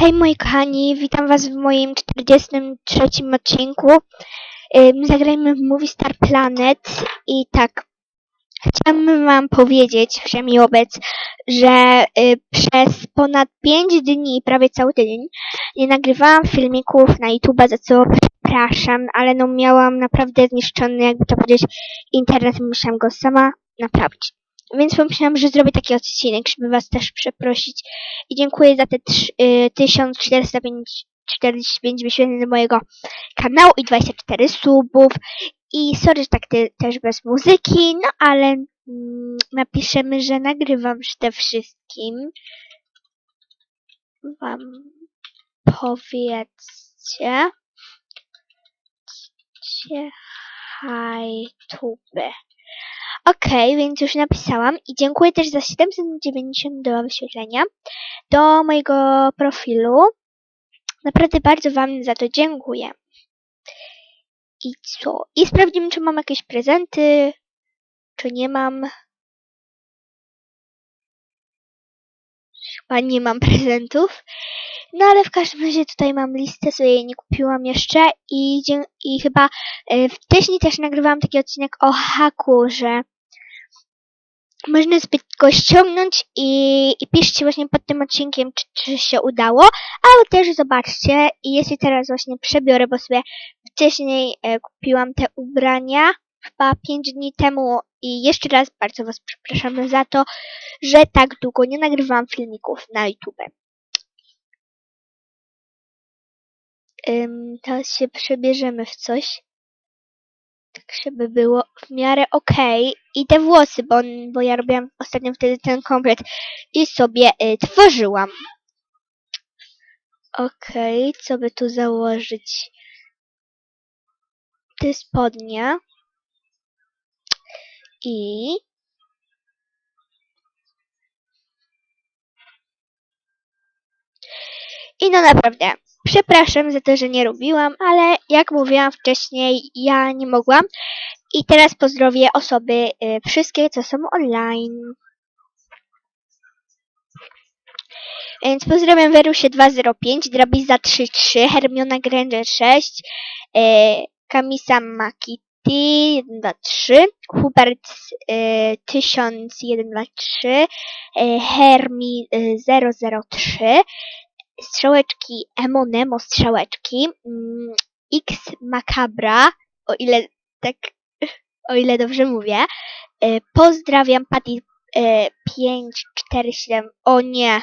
Hej moi kochani, witam was w moim 43 odcinku. Ym, Zagrajmy w Movie Star Planet i tak, chciałabym wam powiedzieć, wszemi obec, że y, przez ponad 5 dni, prawie cały tydzień, nie nagrywałam filmików na YouTube, za co przepraszam, ale no miałam naprawdę zniszczony, jakby to powiedzieć, internet musiałam go sama naprawić. Więc pomyślałam, że zrobię taki odcinek, żeby was też przeprosić i dziękuję za te trz- y, 1445 wyświetleń mojego kanału i 24 subów. I sorry, że tak ty, też bez muzyki, no ale mm, napiszemy, że nagrywam przede wszystkim. Wam powiedzcie. Hajtube. Okej, więc już napisałam i dziękuję też za 792 wyświetlenia do mojego profilu. Naprawdę bardzo Wam za to dziękuję. I co? I sprawdzimy, czy mam jakieś prezenty, czy nie mam. Chyba nie mam prezentów. No ale w każdym razie tutaj mam listę, sobie jej nie kupiłam jeszcze i, i chyba e, wcześniej też nagrywałam taki odcinek o haku, że można sobie go ściągnąć i, i piszcie właśnie pod tym odcinkiem, czy, czy się udało, ale też zobaczcie i jeśli teraz właśnie przebiorę, bo sobie wcześniej e, kupiłam te ubrania, chyba 5 dni temu i jeszcze raz bardzo Was przepraszam za to, że tak długo nie nagrywałam filmików na YouTube. Ym, teraz się przebierzemy w coś. Tak, żeby było w miarę okej. I te włosy, bo, bo ja robiłam ostatnio wtedy ten komplet i sobie y, tworzyłam. Okej, co by tu założyć? Te spodnie. I... I no naprawdę, przepraszam za to, że nie robiłam, ale jak mówiłam wcześniej, ja nie mogłam. I teraz pozdrowię osoby y, wszystkie, co są online. Więc pozdrawiam Werusie 205, Drabiza 33, Hermiona Granger 6, y, Kamisa Makiti 123, Hubert y, 1123, y, Hermi y, 003, strzałeczki Emonemo strzałeczki, mm, X Macabra, o ile tak, o ile dobrze mówię. E, Pozdrawiam Patty e, 547. O nie.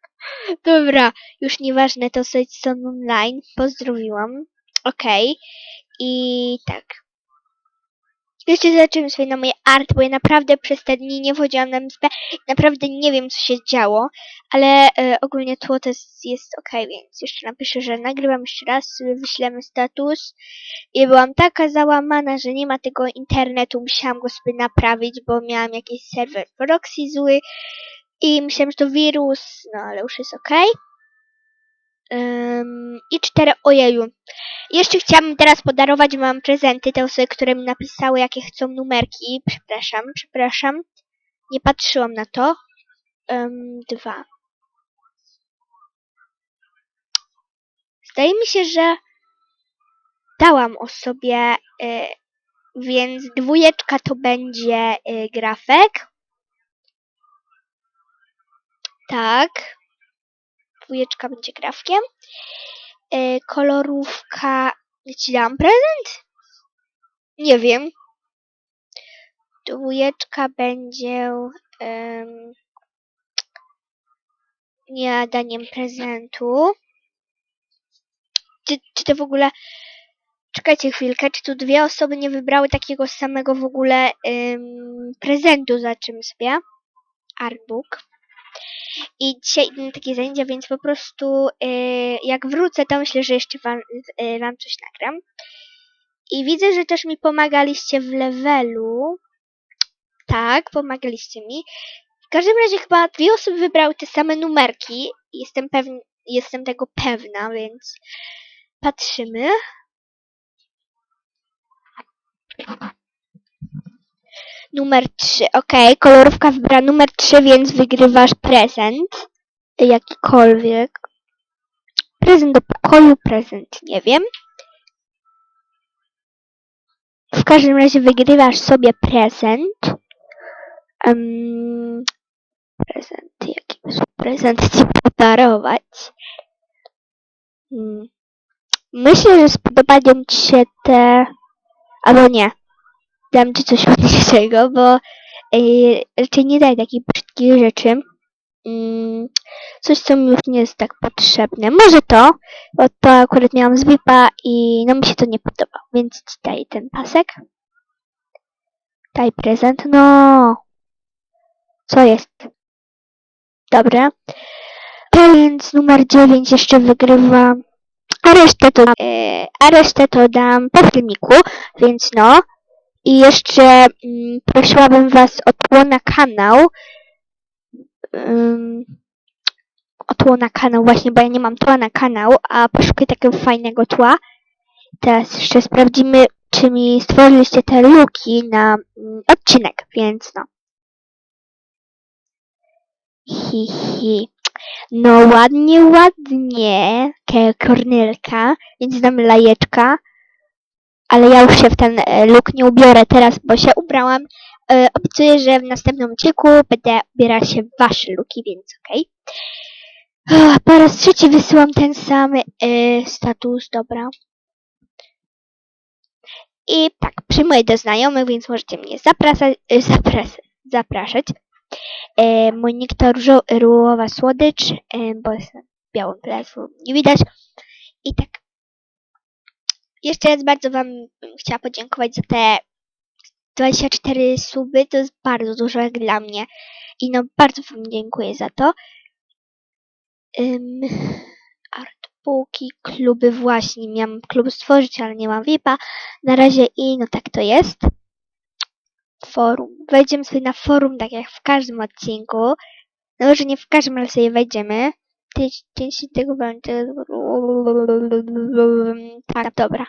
Dobra, już nieważne, to są online. Pozdrowiłam. Okej. I tak. Jeszcze zobaczymy sobie na moje art, bo ja naprawdę przez te dni nie wchodziłam na MSP. Naprawdę nie wiem, co się działo, ale e, ogólnie tło to jest, jest ok, więc jeszcze napiszę, że nagrywam jeszcze raz, wyślemy status. I byłam taka załamana, że nie ma tego internetu, musiałam go sobie naprawić, bo miałam jakiś serwer proxy zły i myślałam, że to wirus, no ale już jest ok. Ym, I cztery, ojeju. Jeszcze chciałabym teraz podarować wam prezenty, te osoby, które mi napisały, jakie chcą numerki. Przepraszam, przepraszam. Nie patrzyłam na to. Ym, dwa. Zdaje mi się, że dałam osobie, y, więc dwójeczka to będzie y, grafek. Tak. Dwójeczka będzie grafkiem. Y, kolorówka. Ja Ci dałam prezent? Nie wiem. Dwójeczka będzie ym, nie daniem prezentu. Czy, czy to w ogóle. Czekajcie chwilkę, czy tu dwie osoby nie wybrały takiego samego w ogóle ym, prezentu za czym sobie? Artbook. I dzisiaj idę na takie zajęcia, więc po prostu yy, jak wrócę, to myślę, że jeszcze wam, yy, wam coś nagram. I widzę, że też mi pomagaliście w levelu. Tak, pomagaliście mi. W każdym razie chyba dwie osoby wybrały te same numerki. Jestem pewna, jestem tego pewna, więc patrzymy. Numer 3. Ok, kolorówka wybrała numer 3, więc wygrywasz prezent. Jakikolwiek. prezent do pokoju, prezent nie wiem. W każdym razie wygrywasz sobie prezent. Em, prezent, jaki prezent ci podarować? Hmm. Myślę, że spodobają ci się te... Albo nie. Dam ci coś ładniejszego, bo yy, raczej nie daj takich brzydkich rzeczy. Mm, coś, co mi już nie jest tak potrzebne. Może to, bo to akurat miałam z VIP-a i no mi się to nie podoba, więc ci daję ten pasek. Daj prezent. No. Co jest? Dobra. To więc numer 9 jeszcze wygrywa. A resztę to, e, a resztę to dam po filmiku, więc no. I jeszcze mm, prosiłabym Was o tło na kanał. Ym, o tło na kanał właśnie, bo ja nie mam tła na kanał, a poszukuję takiego fajnego tła. Teraz jeszcze sprawdzimy, czy mi stworzyliście te luki na mm, odcinek, więc no. Hi, hi. No ładnie, ładnie, Kornelka, więc dam lajeczka, ale ja już się w ten e, look nie ubiorę teraz, bo się ubrałam. E, obiecuję, że w następnym odcinku będę ubierać się w wasze looki, więc okej. Okay. Po raz trzeci wysyłam ten sam e, status, dobra. I tak, przyjmuję do znajomych, więc możecie mnie zapraszać, e, zapras, zapraszać. E, mój nick to różo- różowa słodycz, e, bo jest białym tle, nie widać. I tak. Jeszcze raz bardzo Wam chciała podziękować za te 24 suby. To jest bardzo dużo jak dla mnie. I no bardzo Wam dziękuję za to. Um, artbooki, kluby właśnie. Miałam klub stworzyć, ale nie mam VIP-a. Na razie i no tak to jest forum. Wejdziemy sobie na forum, tak jak w każdym odcinku. No nie w każdym, ale sobie wejdziemy. Tyś- Dzień tego będzie... Tak, dobra.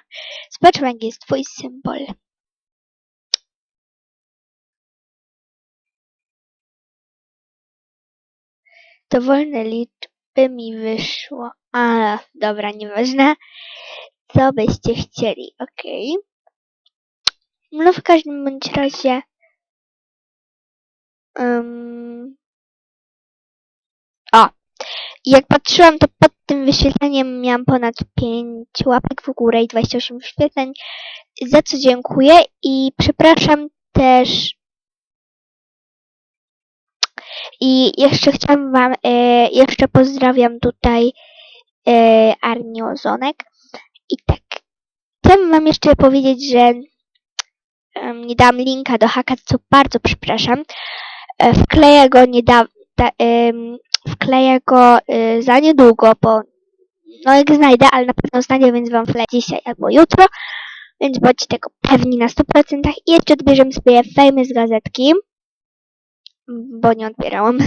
Jaki jest twój symbol. Dowolne liczby mi wyszło. A, dobra, nieważne. Co byście chcieli, okej. No w każdym bądź razie... Um, o! Jak patrzyłam, to pod tym wyświetleniem miałam ponad 5 łapek w górę i 28 wyświetleń, za co dziękuję i przepraszam też. I jeszcze chciałam wam, e, jeszcze pozdrawiam tutaj e, Arni Ozonek. I tak, chciałam wam jeszcze powiedzieć, że em, nie dałam linka do haka, co bardzo przepraszam. E, wkleję go nie da, wkleję go y, za niedługo, bo no jak znajdę, ale na pewno znajdę, więc wam wkleję dzisiaj albo jutro, więc bądźcie tego pewni na 100%. I jeszcze odbierzemy sobie fejmy z gazetki, bo nie odbierałam.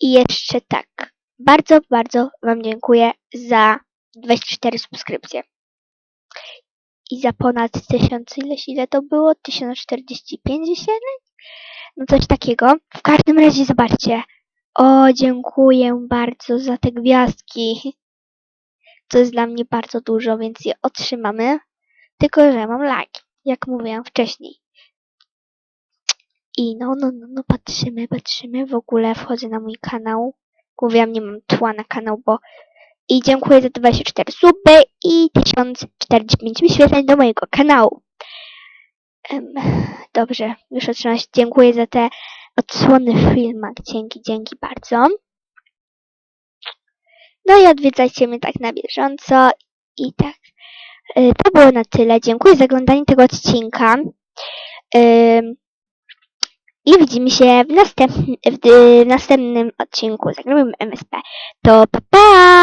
I jeszcze tak, bardzo, bardzo wam dziękuję za 24 subskrypcje. I za ponad 1000, ileś, ile to było? 1045 wyświetleń? No coś takiego. W każdym razie zobaczcie. O, dziękuję bardzo za te gwiazdki. To jest dla mnie bardzo dużo, więc je otrzymamy. Tylko, że mam lagi, jak mówiłam wcześniej. I no, no, no, no, patrzymy, patrzymy. W ogóle wchodzę na mój kanał. Mówiłam, nie mam tła na kanał, bo... I dziękuję za 24 suby i 1045 wyświetleń do mojego kanału. Em, dobrze, już otrzymałam. Dziękuję za te odsłony w filmach. Dzięki, dzięki bardzo. No i odwiedzajcie mnie tak na bieżąco. I tak. y, To było na tyle. Dziękuję za oglądanie tego odcinka. I widzimy się w, następnym w y, następnym odcinku. Zagramy MSP. To pa pa!